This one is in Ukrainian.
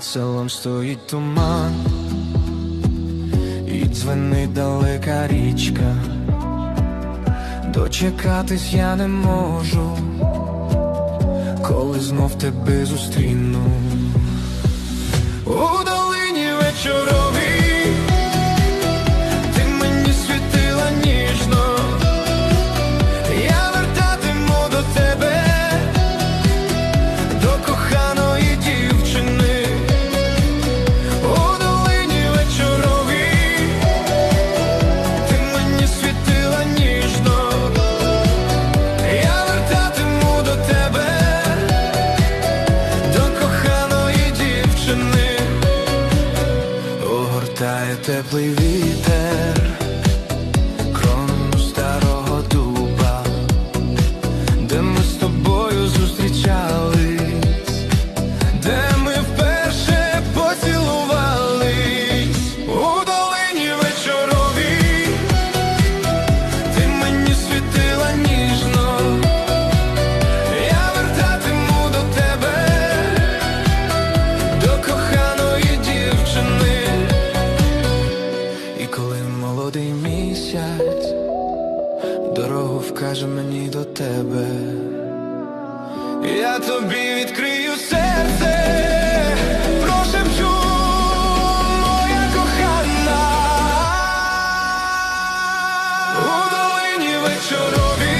Над селом стоїть туман, і дзвенить далека річка, дочекатись я не можу, коли знов тебе зустріну. гуляє теплий вітер. коли молодий місяць, дорогу вкаже мені до тебе, я тобі відкрию серце. Чорові